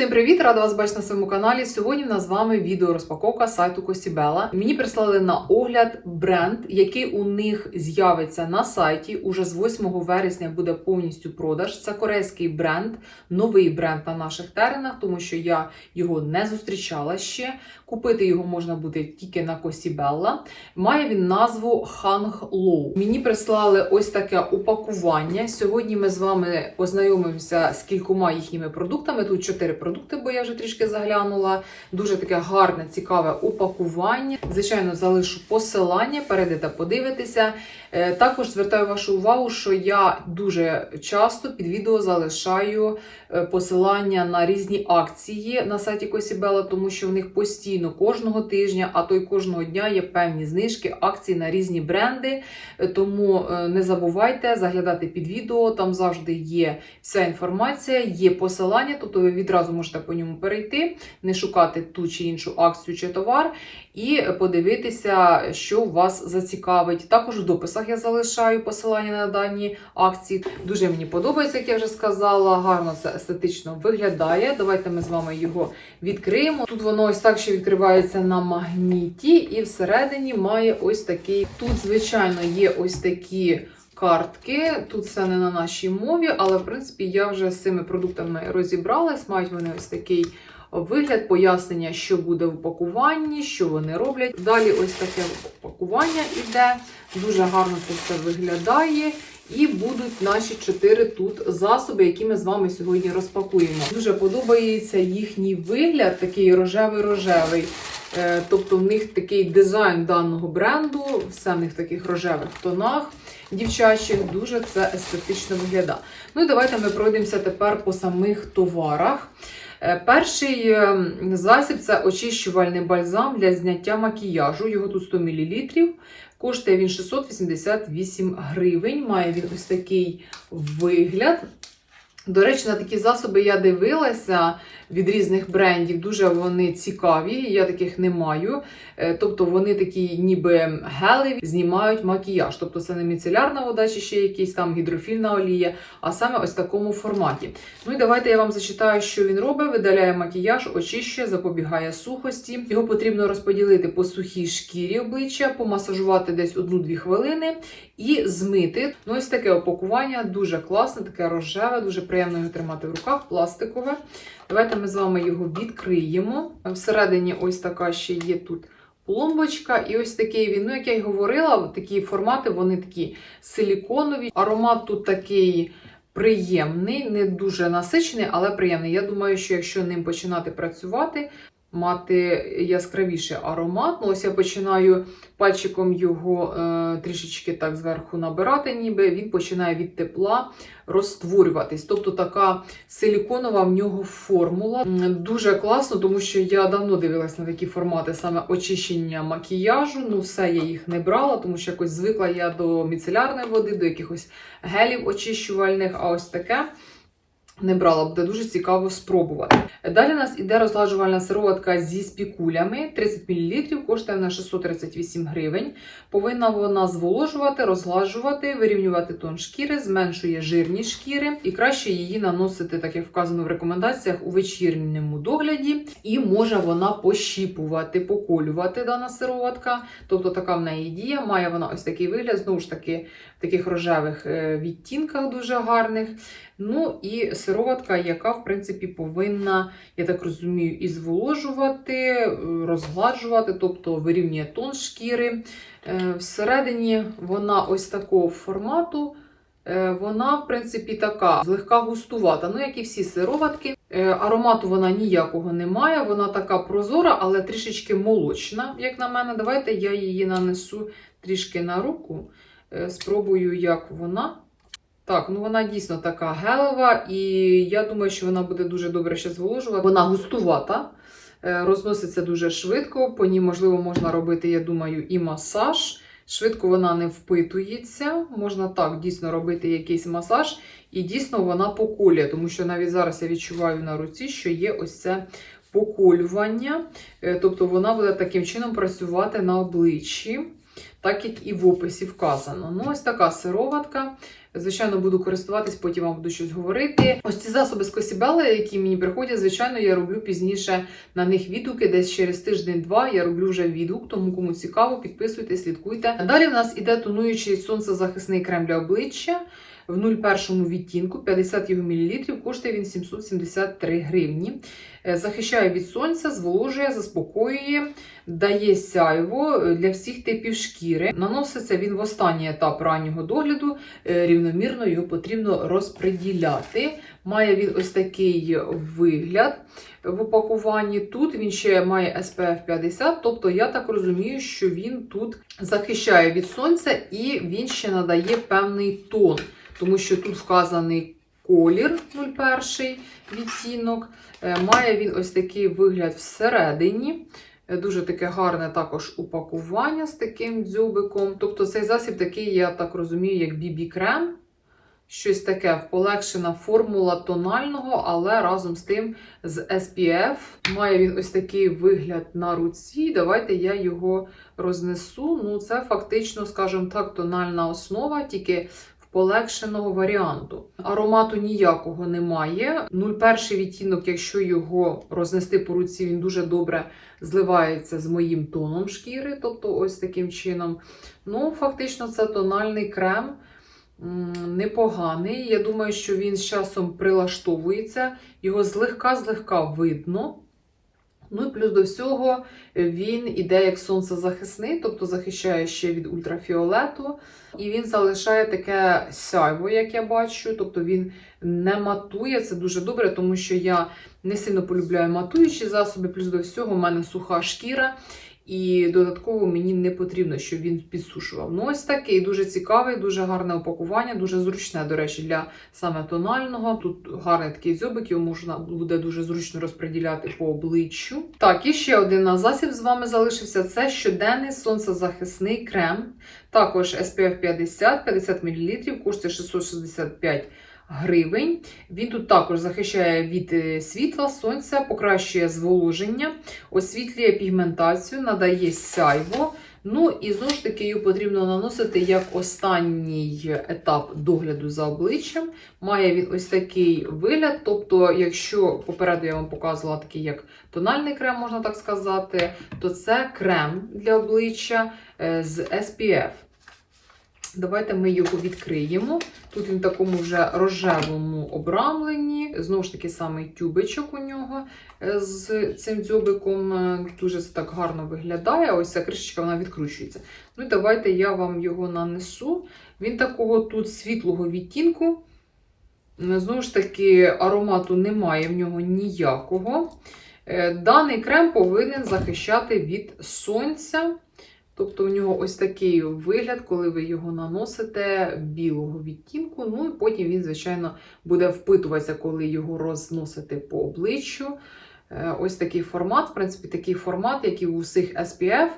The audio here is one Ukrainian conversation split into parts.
Всім привіт! Рада вас бачити на своєму каналі. Сьогодні в нас з вами відео розпаковка сайту Косібела. Мені прислали на огляд бренд, який у них з'явиться на сайті. Уже з 8 вересня буде повністю продаж. Це корейський бренд, новий бренд на наших теренах, тому що я його не зустрічала ще. Купити його можна буде тільки на Косібелла. Має він назву Hang Low. Мені прислали ось таке упакування. Сьогодні ми з вами ознайомимося з кількома їхніми продуктами. Тут чотири продукти, бо я вже трішки заглянула. Дуже таке гарне, цікаве упакування. Звичайно, залишу посилання, перейдете подивитися. Е, Також звертаю вашу увагу, що я дуже часто під відео залишаю е, посилання на різні акції на сайті Косібела, тому що в них постійно кожного тижня, а то й кожного дня є певні знижки, акції на різні бренди. Е, Тому не забувайте заглядати під відео. Там завжди є вся інформація, є посилання, тобто ви відразу можете по ньому перейти, не шукати ту чи іншу акцію чи товар, і подивитися, що вас зацікавить. Також в дописах я залишаю посилання на дані акції. Дуже мені подобається, як я вже сказала. Гарно це естетично виглядає. Давайте ми з вами його відкриємо. Тут воно ось так ще відкривається на магніті, і всередині має ось такий. Тут, звичайно, є ось такі. Картки, тут це не на нашій мові, але в принципі я вже з цими продуктами розібралась. Мають вони ось такий вигляд, пояснення, що буде в упакуванні, що вони роблять. Далі ось таке упакування іде. Дуже гарно це все виглядає. І будуть наші чотири тут засоби, які ми з вами сьогодні розпакуємо. Дуже подобається їхній вигляд, такий рожевий-рожевий. Е, Тобто в них такий дизайн даного бренду, все в них таких рожевих тонах дівчачих, дуже це естетично виглядає. Ну і давайте ми пройдемося тепер по самих товарах. Е, Перший е, засіб це очищувальний бальзам для зняття макіяжу. Його тут 100 мл. Коштує він 688 гривень. Має він ось такий вигляд. До речі, на такі засоби я дивилася від різних брендів. Дуже вони цікаві, я таких не маю. Е, Тобто вони такі, ніби гелеві, знімають макіяж. Тобто це не міцелярна вода чи ще якийсь там гідрофільна олія, а саме ось в такому форматі. Ну і давайте я вам зачитаю, що він робить: видаляє макіяж, очищує, запобігає сухості. Його потрібно розподілити по сухій шкірі обличчя, помасажувати десь 1-2 хвилини і змити. Ну, ось таке опакування, дуже класне, таке рожеве, дуже приємно його тримати в руках, пластикове. Давайте ми з вами його відкриємо. Всередині ось така ще є тут пломбочка. І ось такий він, ну, як я й говорила, такі формати, вони такі силіконові. Аромат тут такий. Приємний, не дуже насичений, але приємний. Я думаю, що якщо ним починати працювати, мати яскравіший аромат. Ну, ось я починаю пальчиком його е, трішечки так зверху набирати, ніби він починає від тепла розтворюватись. Тобто така силіконова в нього формула. Дуже класно, тому що я давно дивилась на такі формати саме очищення макіяжу. Ну, все я їх не брала, тому що якось звикла я до міцелярної води, до якихось гелів очищувальних, а ось таке. Не брала, буде дуже цікаво спробувати. Далі у нас іде розладжувальна сироватка зі спікулями. 30 мл, коштує на 638 гривень. Повинна вона зволожувати, розгладжувати, вирівнювати тон шкіри, зменшує жирність шкіри і краще її наносити, так як вказано в рекомендаціях, у вечірньому догляді. І може вона пощіпувати, поколювати дана сироватка. Тобто така в неї дія. Має вона ось такий вигляд, знову ж таки, в таких рожевих е, відтінках дуже гарних. Ну і сироватка, яка, в принципі, повинна, я так розумію, і зволожувати, е, розгладжувати, тобто вирівнює тон шкіри. Е, Всередині вона ось такого формату. Е, Вона, в принципі, така злегка густувата, ну, як і всі сироватки. Аромату вона ніякого не має, вона така прозора, але трішечки молочна, як на мене. Давайте я її нанесу трішки на руку. Спробую, як вона. Так, ну вона дійсно така гелева, і я думаю, що вона буде дуже добре ще зволожувати. Вона густувата, е, розноситься дуже швидко. По ній, можливо, можна робити, я думаю, і масаж. Швидко вона не впитується. Можна так дійсно робити якийсь масаж, і дійсно вона поколює, тому що навіть зараз я відчуваю на руці, що є ось це поколювання. Е, Тобто вона буде таким чином працювати на обличчі. Так як і в описі вказано. Ну, ось така сироватка. Звичайно, буду користуватись, потім вам буду щось говорити. Ось ці засоби з Косібела, які мені приходять, звичайно, я роблю пізніше на них відгуки. Десь через тиждень-два я роблю вже відгук, тому кому цікаво, підписуйтесь, слідкуйте. Далі в нас іде тонуючий сонцезахисний крем для обличчя в 01 відтінку, 50 його мл, коштує він 773 гривні. Е, Захищає від сонця, зволожує, заспокоює, дає сяйво е, для всіх типів шкіри. Наноситься він в останній етап раннього догляду, е, рівномірно його потрібно розподіляти. Має він ось такий вигляд в упакуванні. Тут він ще має SPF 50, тобто я так розумію, що він тут захищає від сонця і він ще надає певний тон, тому що тут вказаний колір 01 відтінок. Е, Має він ось такий вигляд всередині. Е, Дуже таке гарне також упакування з таким дзьобиком. Тобто цей засіб такий, я так розумію, як BB-крем. Щось таке полегшена формула тонального, але разом з тим з SPF. Має він ось такий вигляд на руці. Давайте я його рознесу. Ну, це фактично, скажімо так, тональна основа, тільки полегшеного варіанту. Аромату ніякого немає. 01 відтінок, якщо його рознести по руці, він дуже добре зливається з моїм тоном шкіри, тобто ось таким чином. Ну, фактично, це тональний крем. Непоганий. Я думаю, що він з часом прилаштовується, його злегка-злегка видно. Ну і плюс до всього він іде як сонцезахисний, тобто захищає ще від ультрафіолету. І він залишає таке сяйво, як я бачу. Тобто він не матує. Це дуже добре, тому що я не сильно полюбляю матуючі засоби. Плюс до всього, в мене суха шкіра. І додатково мені не потрібно, щоб він підсушував. Ну, ось такий дуже цікавий, дуже гарне упакування, дуже зручне, до речі, для саме тонального. Тут гарний такий дзьобик, його можна буде дуже зручно розподіляти по обличчю. Так, і ще один на засіб з вами залишився. Це щоденний сонцезахисний крем. Також SPF 50, 50 мл, коштує 665 гривень. Він тут також захищає від е, світла, сонця, покращує зволоження, освітлює пігментацію, надає сяйво. Ну і знову ж таки його потрібно наносити як останній етап догляду за обличчям. Має він ось такий вигляд. Тобто, якщо попереду я вам показувала такий як тональний крем, можна так сказати, то це крем для обличчя е, з SPF. Давайте ми його відкриємо. Тут він в такому вже рожевому обрамленні. Знову ж таки, самий тюбичок у нього е, з цим дзьобиком. Е, Дуже так гарно виглядає. Ось ця кришечка вона відкручується. Ну і давайте я вам його нанесу. Він такого тут світлого відтінку. Е, Знову ж таки, аромату немає в нього ніякого. Даний крем повинен захищати від сонця. Тобто у нього ось такий вигляд, коли ви його наносите білого відтінку. Ну і потім він, звичайно, буде впитуватися, коли його розносите по обличчю. Е, Ось такий формат, в принципі, такий формат, як і у всіх SPF.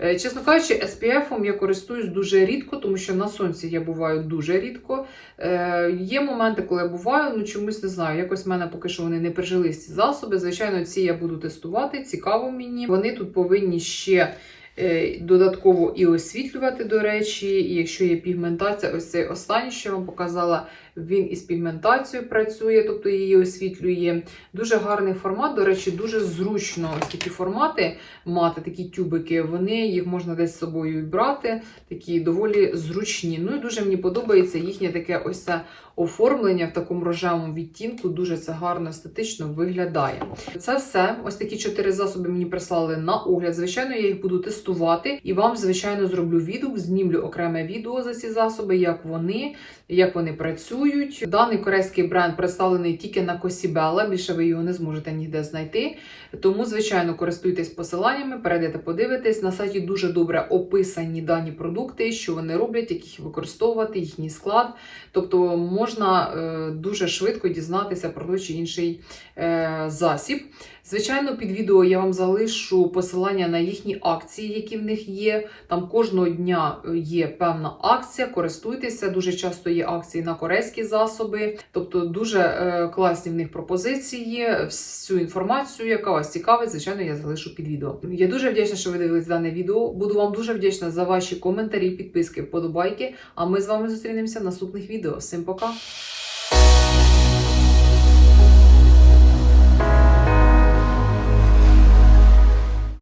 Е, Чесно кажучи, SPF я користуюсь дуже рідко, тому що на сонці я буваю дуже рідко. Е, Є моменти, коли я буваю, ну чомусь не знаю. Якось в мене поки що вони не прижились ці засоби. Звичайно, ці я буду тестувати, цікаво мені. Вони тут повинні ще. Е, Додатково і освітлювати, до речі, і якщо є пігментація, ось цей останній, що я вам показала, він із пігментацією працює, тобто її освітлює. Дуже гарний формат, до речі, дуже зручно ось такі формати мати, такі тюбики. Вони їх можна десь з собою брати, такі доволі зручні. Ну і дуже мені подобається їхнє таке ось це оформлення в такому рожевому відтінку. Дуже це гарно, естетично виглядає. Це все. Ось такі чотири засоби мені прислали на огляд. Звичайно, я їх буду тестувати і вам, звичайно, зроблю відео, знімлю окреме відео за ці засоби, як вони, як вони працюють. Даний корейський бренд представлений тільки на Косібела, більше ви його не зможете ніде знайти. Тому, звичайно, користуйтесь посиланнями, перейдете, подивитесь. На сайті дуже добре описані дані продукти, що вони роблять, як їх використовувати, їхній склад. Тобто можна е, дуже швидко дізнатися про той чи інший е, засіб. Звичайно, під відео я вам залишу посилання на їхні акції, які в них є. Там кожного дня е, є певна акція. Користуйтеся. Дуже часто є акції на корейські засоби. Тобто дуже е, класні в них пропозиції. Всю інформацію, яка вас цікавить, звичайно, я залишу під відео. Я дуже вдячна, що ви дивились дане відео. Буду вам дуже вдячна за ваші коментарі, підписки, вподобайки. А ми з вами зустрінемося в наступних відео. Всім пока!